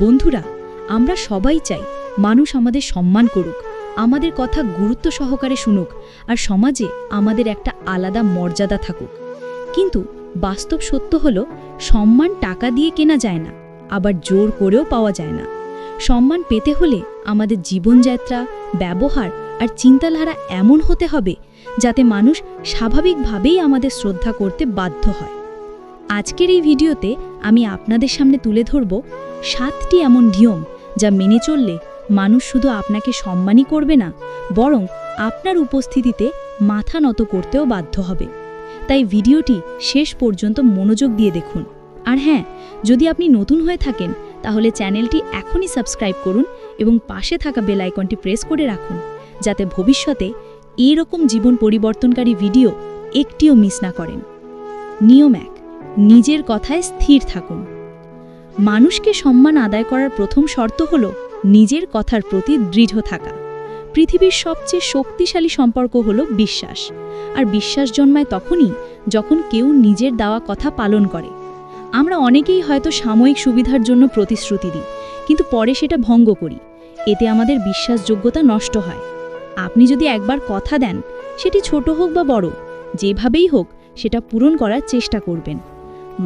বন্ধুরা, আমরা সবাই চাই মানুষ আমাদের সম্মান করুক, আমাদের কথা গুরুত্ব সহকারে শুনুক আর সমাজে আমাদের একটা আলাদা মর্যাদা থাকুক। কিন্তু বাস্তব সত্য হলো, সম্মান টাকা দিয়ে কেনা যায় না, আবার জোর করেও পাওয়া যায় না। সম্মান পেতে হলে আমাদের জীবনযাত্রা, ব্যবহার আর চিন্তাধারা এমন হতে হবে যাতে মানুষ স্বাভাবিকভাবেই আমাদের শ্রদ্ধা করতে বাধ্য হয়। আজকের এই ভিডিওতে আমি আপনাদের সামনে তুলে ধরব সাতটি এমন নিয়ম যা মেনে চললে মানুষ শুধু আপনাকে সম্মানই করবে না, বরং আপনার উপস্থিতিতে মাথা নত করতেও বাধ্য হবে। তাই ভিডিওটি শেষ পর্যন্ত মনোযোগ দিয়ে দেখুন। আর হ্যাঁ যদি আপনি নতুন হয়ে থাকেন, তাহলে চ্যানেলটি এখনই সাবস্ক্রাইব করুন এবং পাশে থাকা বেল আইকনটি প্রেস করে রাখুন, যাতে ভবিষ্যতে এরকম জীবন পরিবর্তনকারী ভিডিও একটিও মিস না করেন। নিয়ম এক নিজের কথায় স্থির থাকুন। মানুষকে সম্মান আদায় করার প্রথম শর্ত হল নিজের কথার প্রতি দৃঢ় থাকা। পৃথিবীর সবচেয়ে শক্তিশালী সম্পর্ক হল বিশ্বাস। আর বিশ্বাস জন্মায় তখনই যখন কেউ নিজের দেওয়া কথা পালন করে। আমরা অনেকেই হয়তো সাময়িক সুবিধার জন্য প্রতিশ্রুতি দিই, কিন্তু পরে সেটা ভঙ্গ করি। এতে আমাদের বিশ্বাসযোগ্যতা নষ্ট হয়। আপনি যদি একবার কথা দেন, সেটি ছোট হোক বা বড়, যেভাবেই হোক সেটা পূরণ করার চেষ্টা করবেন।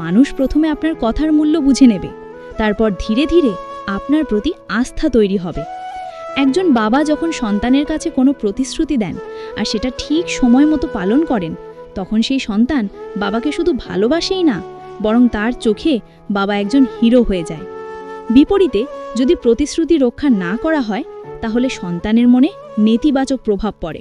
মানুষ প্রথমে আপনার কথার মূল্য বুঝে নেবে। তারপর ধীরে ধীরে আপনার প্রতি আস্থা তৈরি হবে। একজন বাবা যখন সন্তানের কাছে কোনো প্রতিশ্রুতি দেন আর সেটা ঠিক সময় মতো পালন করেন, তখন সেই সন্তান বাবাকে শুধু ভালোবাসেই না, বরং তার চোখে বাবা একজন হিরো হয়ে যায়। বিপরীতে যদি প্রতিশ্রুতি রক্ষা না করা হয়, তাহলে সন্তানের মনে নেতিবাচক প্রভাব পড়ে।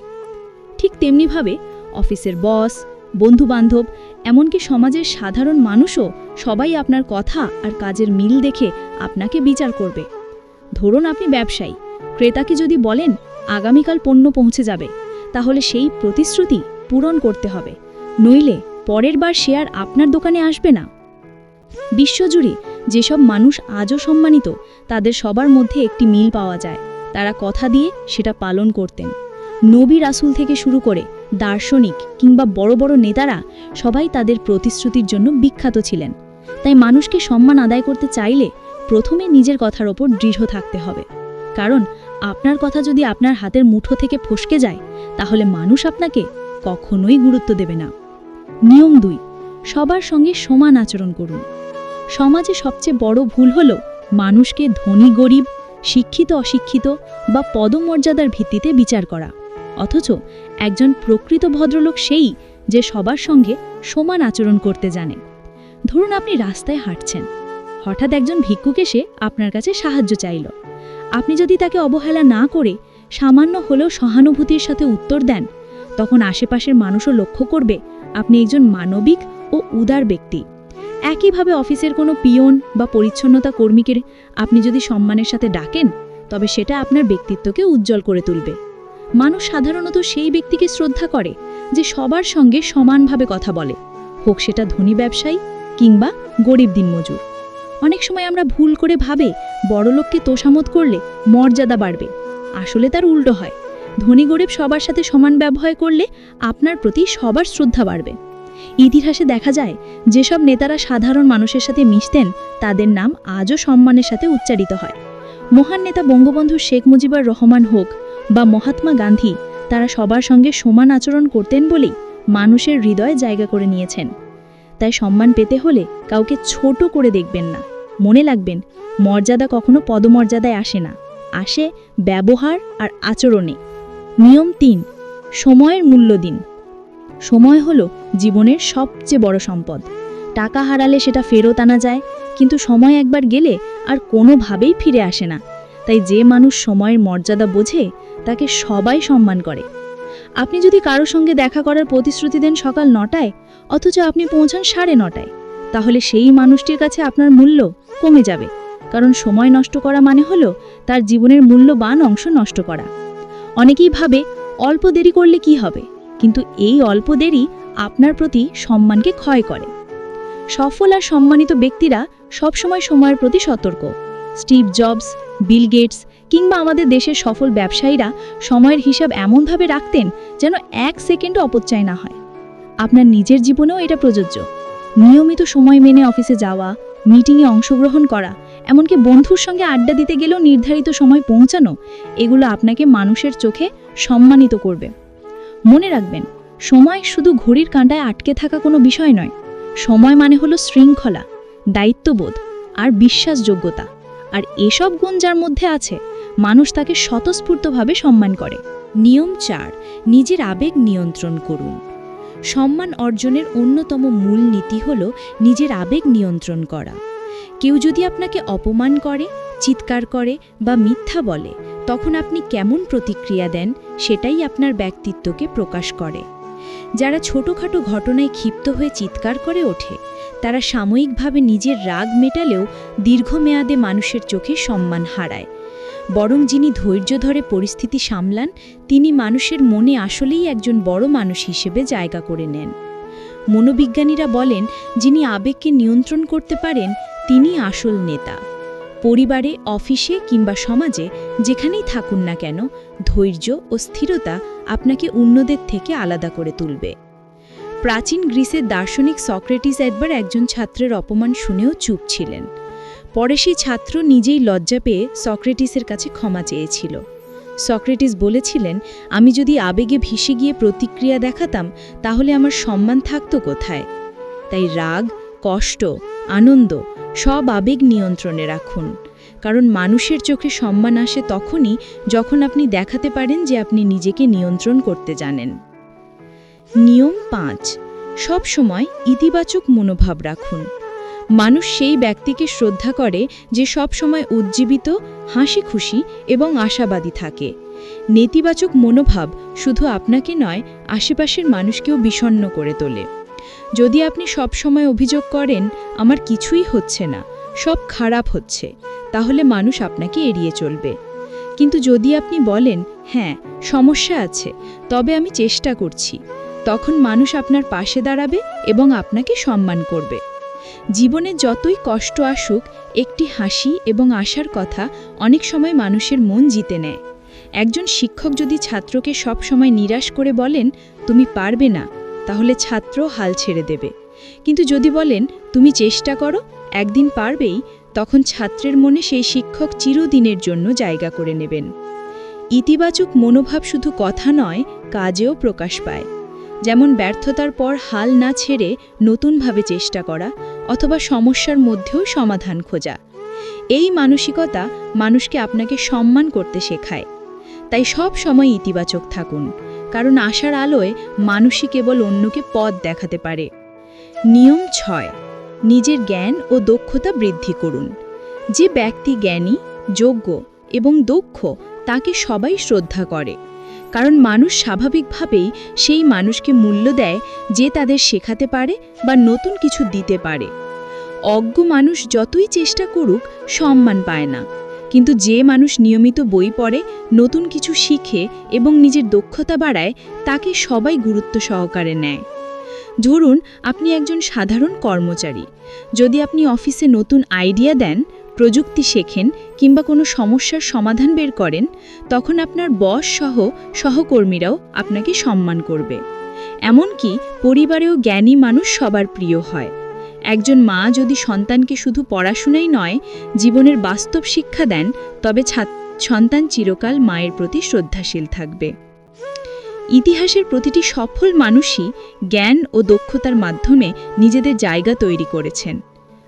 ঠিক তেমনিভাবে অফিসের বস বন্ধুবান্ধব, এমনকি সমাজের সাধারণ মানুষও সবাই আপনার কথা আর কাজের মিল দেখে আপনাকে বিচার করবে। ধরুন আপনি ব্যবসায়ী, ক্রেতাকে যদি বলেন, আগামীকাল পণ্য পৌঁছে যাবে তাহলে সেই প্রতিশ্রুতি পূরণ করতে হবে। নইলে পরের বার শেয়ার আপনার দোকানে আসবে না। বিশ্বজুড়ে যেসব মানুষ আজও সম্মানিত, তাদের সবার মধ্যে একটি মিল পাওয়া যায়। তারা কথা দিয়ে সেটা পালন করতেন। নবী রাসুল থেকে শুরু করে দার্শনিক কিংবা বড় বড় নেতারা সবাই তাদের প্রতিশ্রুতির জন্য বিখ্যাত ছিলেন। তাই মানুষকে সম্মান আদায় করতে চাইলে প্রথমে নিজের কথার ওপর দৃঢ় থাকতে হবে। কারণ আপনার কথা যদি আপনার হাতের মুঠো থেকে ফসকে যায়, তাহলে মানুষ আপনাকে কখনোই গুরুত্ব দেবে না। নিয়ম দুই, সবার সঙ্গে সমান আচরণ করুন। সমাজে সবচেয়ে বড় ভুল হল মানুষকে ধনী, গরিব, শিক্ষিত, অশিক্ষিত বা পদমর্যাদার ভিত্তিতে বিচার করা। অথচ একজন প্রকৃত ভদ্রলোক সেই যে সবার সঙ্গে সমান আচরণ করতে জানে। ধরুন আপনি রাস্তায় হাঁটছেন। হঠাৎ একজন ভিক্ষুক এসে আপনার কাছে সাহায্য চাইল। আপনি যদি তাকে অবহেলা না করে সামান্য হলেও সহানুভূতির সাথে উত্তর দেন, তখন আশেপাশের মানুষও লক্ষ্য করবে আপনি একজন মানবিক ও উদার ব্যক্তি। একইভাবে অফিসের কোনো পিয়ন বা পরিচ্ছন্নতা কর্মীকে আপনি যদি সম্মানের সাথে ডাকেন, তবে সেটা আপনার ব্যক্তিত্বকে উজ্জ্বল করে তুলবে। মানুষ সাধারণত সেই ব্যক্তিকে শ্রদ্ধা করে যে সবার সঙ্গে সমানভাবে কথা বলে, হোক সেটা ধনী ব্যবসায়ী কিংবা গরিব দিনমজুর। অনেক সময় আমরা ভুল করে ভাবে বড়লোককে তোষামত করলে মর্যাদা বাড়বে। আসলে তার উল্টো হয়। ধনী গরিব সবার সাথে সমান ব্যবহার করলে আপনার প্রতি সবার শ্রদ্ধা বাড়বে। ইতিহাসে দেখা যায়, যেসব নেতারা সাধারণ মানুষের সাথে মিশতেন, তাদের নাম আজও সম্মানের সাথে উচ্চারিত হয়। মহান নেতা বঙ্গবন্ধু শেখ মুজিবুর রহমান হোক বা মহাত্মা গান্ধী তারা সবার সঙ্গে সমান আচরণ করতেন বলেই মানুষের হৃদয়ে জায়গা করে নিয়েছেন। তাই সম্মান পেতে হলে কাউকে ছোট করে দেখবেন না। মনে লাগবেন মর্যাদা কখনো পদমর্যাদায় আসে না। আসে ব্যবহার আর আচরণে। নিয়ম তিন, সময়ের মূল্য দিন। সময় হলো জীবনের সবচেয়ে বড় সম্পদ। টাকা হারালে সেটা ফেরত আনা যায়, কিন্তু সময় একবার গেলে আর কোনোভাবেই ফিরে আসে না। তাই যে মানুষ সময়ের মর্যাদা বোঝে তাকে সবাই সম্মান করে। আপনি যদি কারোর সঙ্গে দেখা করার প্রতিশ্রুতি দেন সকাল নটায়, অথচ আপনি পৌঁছান সাড়ে নটায়, তাহলে সেই মানুষটির কাছে আপনার মূল্য কমে যাবে। কারণ সময় নষ্ট করা মানে হলো তার জীবনের মূল্যবান অংশ নষ্ট করা। অনেকেই ভাবে, অল্প দেরি করলে কি হবে? কিন্তু এই অল্প দেরি আপনার প্রতি সম্মানকে ক্ষয় করে। সফল আর সম্মানিত ব্যক্তিরা সবসময় সময়ের প্রতি সতর্ক। স্টিভ জবস, বিল গেটস কিংবা আমাদের দেশের সফল ব্যবসায়ীরা সময়ের হিসাব এমনভাবে রাখতেন যেন এক সেকেন্ডও অপচয় না হয়। আপনার নিজের জীবনেও এটা প্রযোজ্য। নিয়মিত সময় মেনে অফিসে যাওয়া, মিটিংয়ে অংশগ্রহণ করা, এমনকি বন্ধুর সঙ্গে আড্ডা দিতে গেলেও নির্ধারিত সময় পৌঁছানো, এগুলো আপনাকে মানুষের চোখে সম্মানিত করবে। মনে রাখবেন, সময় শুধু ঘড়ির কাঁটায় আটকে থাকা কোনো বিষয় নয়। সময় মানে হলো শৃঙ্খলা, দায়িত্ববোধ আর বিশ্বাসযোগ্যতা। আর এসব গুণ যার মধ্যে আছে মানুষ তাকে স্বতঃস্ফূর্তভাবে সম্মান করে। নিয়ম চার, নিজের আবেগ নিয়ন্ত্রণ করুন। সম্মান অর্জনের অন্যতম মূল নীতি হল নিজের আবেগ নিয়ন্ত্রণ করা। কেউ যদি আপনাকে অপমান করে, চিৎকার করে বা মিথ্যা বলে, তখন আপনি কেমন প্রতিক্রিয়া দেন সেটাই আপনার ব্যক্তিত্বকে প্রকাশ করে। যারা ছোটোখাটো ঘটনায় ক্ষিপ্ত হয়ে চিৎকার করে ওঠে, তারা সাময়িকভাবে নিজের রাগ মেটালেও দীর্ঘমেয়াদে মানুষের চোখে সম্মান হারায়। বরং যিনি ধৈর্য ধরে পরিস্থিতি সামলান, তিনি মানুষের মনে আসলেই একজন বড় মানুষ হিসেবে জায়গা করে নেন। মনোবিজ্ঞানীরা বলেন, যিনি আবেগকে নিয়ন্ত্রণ করতে পারেন, তিনি আসল নেতা। পরিবারে, অফিসে কিংবা সমাজে, যেখানেই থাকুন না কেন, ধৈর্য ও স্থিরতা আপনাকে অন্যদের থেকে আলাদা করে তুলবে। প্রাচীন গ্রিসের দার্শনিক সক্রেটিস একবার একজন ছাত্রের অপমান শুনেও চুপ ছিলেন। পরে সেই ছাত্র নিজেই লজ্জা পেয়ে সক্রেটিসের কাছে ক্ষমা চেয়েছিল। সক্রেটিস বলেছিলেন, আমি যদি আবেগে ভেসে গিয়ে প্রতিক্রিয়া দেখাতাম, তাহলে আমার সম্মান থাকতো কোথায়? তাই রাগ, কষ্ট, আনন্দ সব আবেগ নিয়ন্ত্রণে রাখুন। কারণ মানুষের চোখে সম্মান আসে তখনই যখন আপনি দেখাতে পারেন যে আপনি নিজেকে নিয়ন্ত্রণ করতে জানেন। নিয়ম পাঁচ সব সময় ইতিবাচক মনোভাব রাখুন। মানুষ সেই ব্যক্তিকে শ্রদ্ধা করে যে সব সময় উজ্জীবিত হাসি খুশি এবং আশাবাদী থাকে। নেতিবাচক মনোভাব শুধু আপনাকে নয়, আশেপাশের মানুষকেও বিষণ্ণ করে তোলে। যদি আপনি সব সময় অভিযোগ করেন, আমার কিছুই হচ্ছে না, সব খারাপ হচ্ছে, তাহলে মানুষ আপনাকে এড়িয়ে চলবে। কিন্তু যদি আপনি বলেন হ্যাঁ সমস্যা আছে, তবে আমি চেষ্টা করছি, তখন মানুষ আপনার পাশে দাঁড়াবে এবং আপনাকে সম্মান করবে। জীবনে যতই কষ্ট আসুক, একটি হাসি এবং আশার কথা অনেক সময় মানুষের মন জিতে নেয়। একজন শিক্ষক যদি ছাত্রকে সব সময় নিরাশ করে বলেন, তুমি পারবে না তাহলে ছাত্র হাল ছেড়ে দেবে। কিন্তু যদি বলেন, তুমি চেষ্টা করো, একদিন পারবেই তখন ছাত্রের মনে সেই শিক্ষক চিরদিনের জন্য জায়গা করে নেবেন। ইতিবাচক মনোভাব শুধু কথা নয়, কাজেও প্রকাশ পায়। যেমন ব্যর্থতার পর হাল না ছেড়ে নতুনভাবে চেষ্টা করা অথবা সমস্যার মধ্যেও সমাধান খোঁজা। এই মানসিকতা মানুষকে আপনাকে সম্মান করতে শেখায়। তাই সব সময় ইতিবাচক থাকুন, কারণ আশার আলোয় মানুষই কেবল অন্যকে পথ দেখাতে পারে। নিয়ম ছয়, নিজের জ্ঞান ও দক্ষতা বৃদ্ধি করুন। যে ব্যক্তি জ্ঞানী, যোগ্য এবং দক্ষ, তাকে সবাই শ্রদ্ধা করে। কারণ মানুষ স্বাভাবিকভাবেই সেই মানুষকে মূল্য দেয় যে তাদের শেখাতে পারে বা নতুন কিছু দিতে পারে। অজ্ঞ মানুষ যতই চেষ্টা করুক, সম্মান পায় না। কিন্তু যে মানুষ নিয়মিত বই পড়ে, নতুন কিছু শিখে এবং নিজের দক্ষতা বাড়ায়, তাকে সবাই গুরুত্ব সহকারে নেয়। ধরুন, আপনি একজন সাধারণ কর্মচারী। যদি আপনি অফিসে নতুন আইডিয়া দেন প্রযুক্তি শেখেন কিংবা কোনো সমস্যার সমাধান বের করেন, তখন আপনার বস সহ সহকর্মীরাও আপনাকে সম্মান করবে। এমনকি পরিবারেও জ্ঞানী মানুষ সবার প্রিয় হয়। একজন মা যদি সন্তানকে শুধু পড়াশুনাই নয়, জীবনের বাস্তব শিক্ষা দেন, তবে সন্তান চিরকাল মায়ের প্রতি শ্রদ্ধাশীল থাকবে। ইতিহাসের প্রতিটি সফল মানুষই জ্ঞান ও দক্ষতার মাধ্যমে নিজেদের জায়গা তৈরি করেছেন।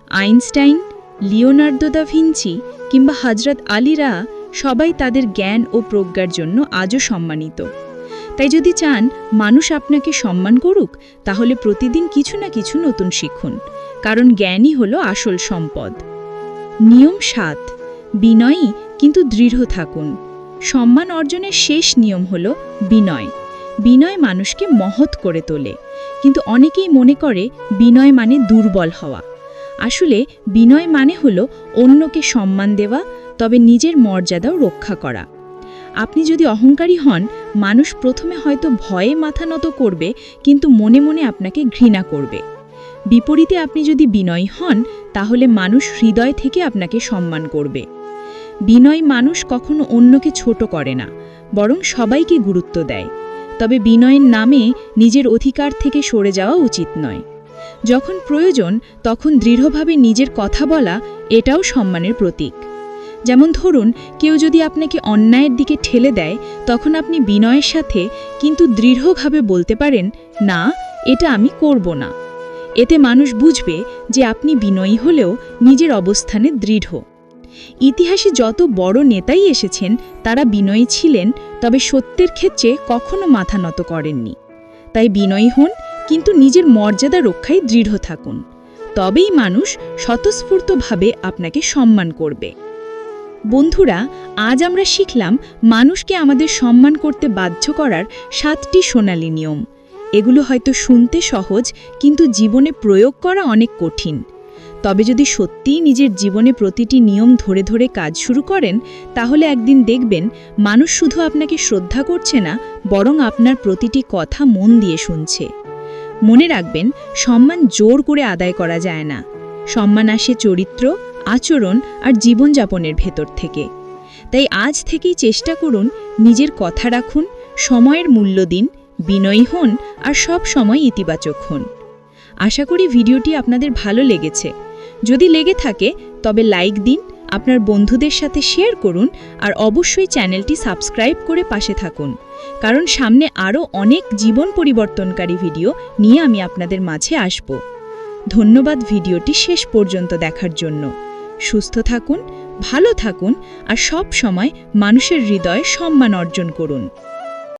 আইনস্টাইন লিওনার্দো দা ভিঞ্চি কিংবা হজরত আলীরা সবাই তাদের জ্ঞান ও প্রজ্ঞার জন্য আজও সম্মানিত। তাই যদি চান মানুষ আপনাকে সম্মান করুক, তাহলে প্রতিদিন কিছু না কিছু নতুন শিখুন, কারণ জ্ঞানই হলো আসল সম্পদ। নিয়ম সাত, বিনয়ী কিন্তু দৃঢ় থাকুন। সম্মান অর্জনের শেষ নিয়ম হল বিনয়। বিনয় মানুষকে মহৎ করে তোলে। কিন্তু অনেকেই মনে করে বিনয় মানে দুর্বল হওয়া। আসলে বিনয় মানে হলো অন্যকে সম্মান দেওয়া, তবে নিজের মর্যাদাও রক্ষা করা। আপনি যদি অহংকারী হন, মানুষ প্রথমে হয়তো ভয়ে মাথা নত করবে, কিন্তু মনে মনে আপনাকে ঘৃণা করবে। বিপরীতে আপনি যদি বিনয়ী হন, তাহলে মানুষ হৃদয় থেকে আপনাকে সম্মান করবে। বিনয় মানুষ কখনো অন্যকে ছোট করে না, বরং সবাইকে গুরুত্ব দেয়। তবে বিনয়ের নামে নিজের অধিকার থেকে সরে যাওয়া উচিত নয়। যখন প্রয়োজন, তখন দৃঢ়ভাবে নিজের কথা বলা, এটাও সম্মানের প্রতীক। যেমন ধরুন, কেউ যদি আপনাকে অন্যায়ের দিকে ঠেলে দেয়, তখন আপনি বিনয়ের সাথে কিন্তু দৃঢ়ভাবে বলতে পারেন, না, এটা আমি করব না। এতে মানুষ বুঝবে যে আপনি বিনয়ী হলেও নিজের অবস্থানে দৃঢ়। ইতিহাসে যত বড় নেতাই এসেছেন, তারা বিনয়ী ছিলেন, তবে সত্যের ক্ষেত্রে কখনো মাথা নত করেননি। তাই বিনয়ী হন কিন্তু নিজের মর্যাদা রক্ষায় দৃঢ় থাকুন। তবেই মানুষ স্বতঃস্ফূর্তভাবে আপনাকে সম্মান করবে। বন্ধুরা, আজ আমরা শিখলাম মানুষকে আমাদের সম্মান করতে বাধ্য করার সাতটি সোনালী নিয়ম। এগুলো হয়তো শুনতে সহজ, কিন্তু জীবনে প্রয়োগ করা অনেক কঠিন। তবে যদি সত্যিই নিজের জীবনে প্রতিটি নিয়ম ধরে ধরে কাজ শুরু করেন, তাহলে একদিন দেখবেন মানুষ শুধু আপনাকে শ্রদ্ধা করছে না, বরং আপনার প্রতিটি কথা মন দিয়ে শুনছে। মনে রাখবেন, সম্মান জোর করে আদায় করা যায় না। সম্মান আসে চরিত্র, আচরণ আর জীবনযাপনের ভেতর থেকে। তাই আজ থেকেই চেষ্টা করুন নিজের কথা রাখুন, সময়ের মূল্য দিন, বিনয়ী হন আর সব সময় ইতিবাচক হন। আশা করি ভিডিওটি আপনাদের ভালো লেগেছে। যদি লেগে থাকে, তবে লাইক দিন আপনার বন্ধুদের সাথে শেয়ার করুন আর অবশ্যই চ্যানেলটি সাবস্ক্রাইব করে পাশে থাকুন। কারণ সামনে আরও অনেক জীবন পরিবর্তনকারী ভিডিও নিয়ে আমি আপনাদের মাঝে আসব। ধন্যবাদ ভিডিওটি শেষ পর্যন্ত দেখার জন্য। সুস্থ থাকুন, ভালো থাকুন আর সব সময় মানুষের হৃদয়ে সম্মান অর্জন করুন।